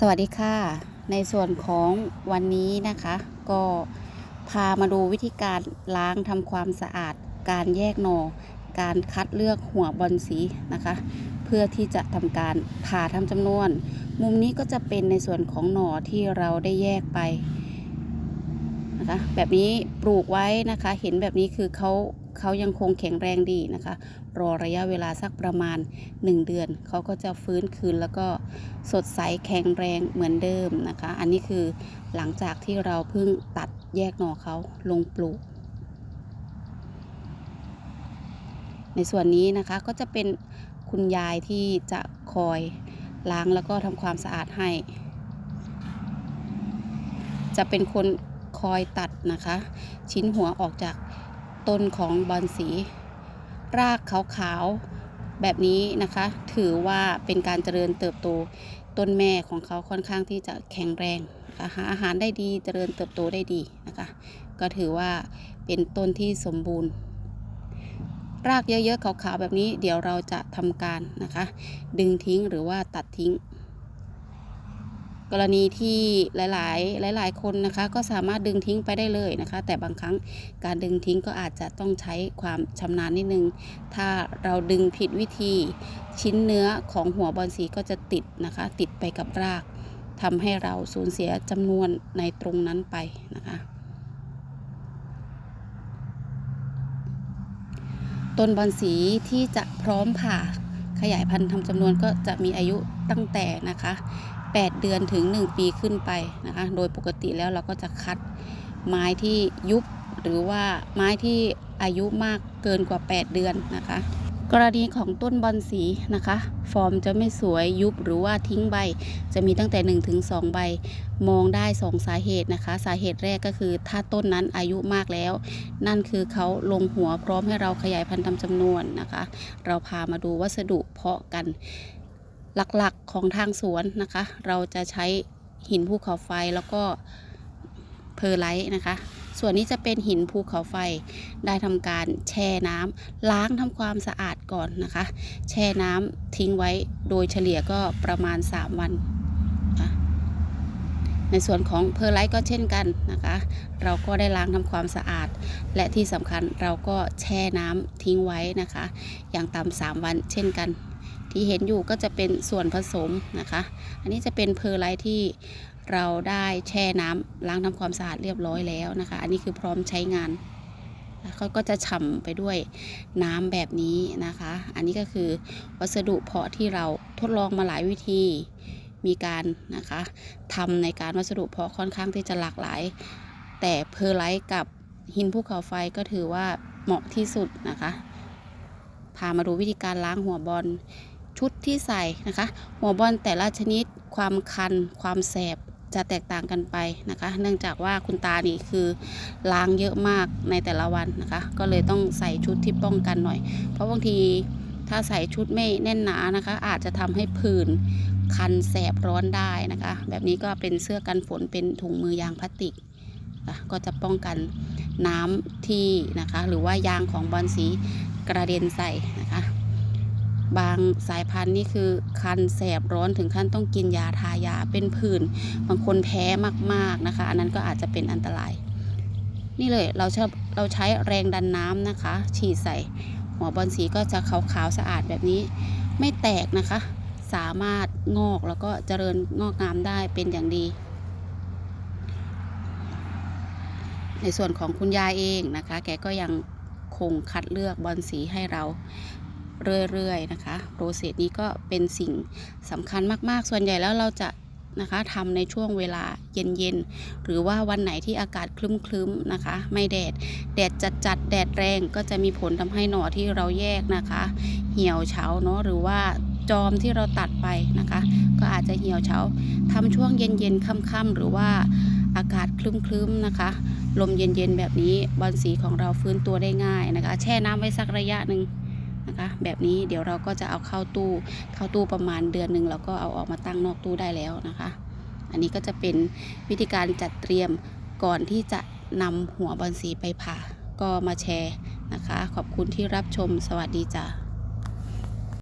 สวัสดีค่ะ ในส่วนของวันนี้นะคะ ก็พามาดูวิธีการล้างทำความสะอาด การแยกหนอการคัดเลือกหัวบอลสีนะคะ เพื่อที่จะทำการผ่าทำจำนวน มุมนี้ก็จะเป็นในส่วนของหนอที่เราได้แยกไปนะคะแบบนี้ปลูกไว้นะคะ เห็นแบบนี้คือเขา เขายังคงแข็งแรงดีนะคะ รอระยะเวลาสักประมาณ 1 เดือน เขาก็จะฟื้นคืนแล้วก็สดใสแข็งแรงเหมือนเดิมนะคะ อันนี้คือหลังจากที่เราเพิ่งตัดแยกหน่อเขาลงปลูก ในส่วนนี้นะคะก็จะเป็นคุณยายที่จะคอยล้างแล้วก็ทำความสะอาดให้ จะเป็นคนคอยตัดนะคะ ชิ้นหัวออกจาก ต้นของบอนสี รากขาวๆแบบนี้นะคะ ถือว่าเป็นการเจริญเติบโตต้นแม่ของเขาค่อนข้างที่จะแข็งแรงนะคะหาอาหารได้ดีเจริญเติบโตได้ดีนะคะ ก็ถือว่าเป็นต้นที่สมบูรณ์ รากเยอะๆขาวๆแบบนี้เดี๋ยวเราจะทำการนะคะ ดึงทิ้งหรือว่าตัดทิ้ง กรณีที่หลาย ๆ หลาย ๆ คนนะคะ ก็สามารถดึงทิ้งไปได้เลยนะคะ แต่บางครั้งการดึงทิ้งก็อาจจะต้องใช้ความชำนาญนิดนึง ถ้าเราดึงผิดวิธี ชิ้นเนื้อของหัวบอลสีก็จะติดนะคะ ติดไปกับรากทำให้เราสูญเสียจำนวนในตรงนั้นไปนะคะต้นบอนสีที่จะพร้อมผ่าขยายพันธุ์ทำจำนวนก็จะมีอายุตั้งแต่นะคะ 8 เดือนถึง 1 ปีขึ้นไปนะคะ โดยปกติแล้วเราก็จะคัดไม้ที่ยุบหรือว่าไม้ที่อายุมากเกินกว่า 8 เดือนนะคะ กรณีของต้นบอนสีนะคะ ฟอร์มจะไม่สวยยุบหรือว่าทิ้งใบ จะมีตั้งแต่ 1-2 ใบ มองได้ 2 สาเหตุนะคะ สาเหตุแรกก็คือถ้าต้นนั้นอายุมากแล้ว นั่นคือเขาลงหัวพร้อมให้เราขยายพันธุ์ทำจำนวนนะคะ เราพามาดูวัสดุเพาะกัน หลักๆของทางสวนนะคะ เราจะใช้หินภูเขาไฟแล้วก็เพอร์ไลท์นะคะ ส่วนนี้จะเป็นหินภูเขาไฟได้ทำการแช่น้ำล้างทำความสะอาดก่อนนะคะ แช่น้ำทิ้งไว้โดยเฉลี่ยก็ประมาณ 3 วันในส่วนของเพอร์ไลท์ก็เช่นกันนะคะ เราก็ได้ล้างทำความสะอาด และที่สำคัญเราก็แช่น้ำทิ้งไว้นะคะ อย่างต่ำสามวันเช่นกัน ที่เห็นอยู่ก็จะเป็นส่วนผสมนะคะ อันนี้จะเป็นเพอร์ไลท์ที่เราได้แช่น้ำล้างทำความสะอาดเรียบร้อยแล้วนะคะ อันนี้คือพร้อมใช้งานเขาก็จะฉ่ำไปด้วยน้ำแบบนี้นะคะ อันนี้ก็คือวัสดุเพาะที่เราทดลองมาหลายวิธีมีการนะคะทำในการวัสดุเพาะค่อนข้างที่จะหลากหลาย แต่เพอร์ไลท์กับหินภูเขาไฟก็ถือว่าเหมาะที่สุดนะคะ พามาดูวิธีการล้างหัวบอล ชุดที่ใส่นะคะ หัวบอลแต่ละชนิดความคัน ความแสบจะแตกต่างกันไปนะคะ เนื่องจากว่าคุณตานี่คือล้างเยอะมากในแต่ละวันนะคะ ก็เลยต้องใส่ชุดที่ป้องกันหน่อย เพราะบางทีถ้าใส่ชุดไม่แน่นหนานะคะ อาจจะทำให้ผื่นคันแสบร้อนได้นะคะ แบบนี้ก็เป็นเสื้อกันฝนเป็นถุงมือยางพลาสติกนะก็จะป้องกันน้ำที่นะคะ หรือว่ายางของบอลสีกระเด็นใส่นะคะ บางสายพันธุ์นี่คือคันแสบร้อนถึงขั้นต้องกินยาทายาเป็นผื่นบางคนแพ้มากๆนะคะ อันนั้นก็อาจจะเป็นอันตราย นี่เลยเราชอบเราใช้แรงดันน้ำนะคะ ฉีดใส่ หัวบอลสีก็จะขาวๆสะอาดแบบนี้ ไม่แตกนะคะ สามารถงอกแล้วก็เจริญงอกงามได้เป็นอย่างดีในส่วนของคุณยายเองนะคะ แกก็ยังคงคัดเลือกบอลสีให้เรา เรื่อยๆนะคะโปรเซสนี้ก็เป็นสิ่งสำคัญมากๆ ส่วนใหญ่แล้วเราจะนะคะทำในช่วงเวลาเย็นๆ หรือว่าวันไหนที่อากาศคลึ้มๆนะคะ ไม่แดด แดดจัดๆ แดดแรงก็จะมีผลทำให้หน่อที่เราแยกนะคะ เหี่ยวเฉาเนาะหรือว่าจอมที่เราตัดไปนะคะ ก็อาจจะเหี่ยวเฉาทำช่วงเย็นๆค่ำๆหรือว่าอากาศคลึ้มๆนะคะ ลมเย็นๆแบบนี้บอลสีของเราฟื้นตัวได้ง่ายนะคะ แช่น้ำไว้สักระยะหนึ่ง นะคะแบบนี้เดี๋ยวเราก็จะเอาเข้าตู้เข้าตู้ประมาณเดือนหนึ่งเราก็เอาออกมาตั้งนอกตู้ได้แล้วนะคะ อันนี้ก็จะเป็นวิธีการจัดเตรียมก่อนที่จะนำหัวบอลสีไปผ่าก็มาแชร์นะคะ ขอบคุณที่รับชมสวัสดีจ้ะ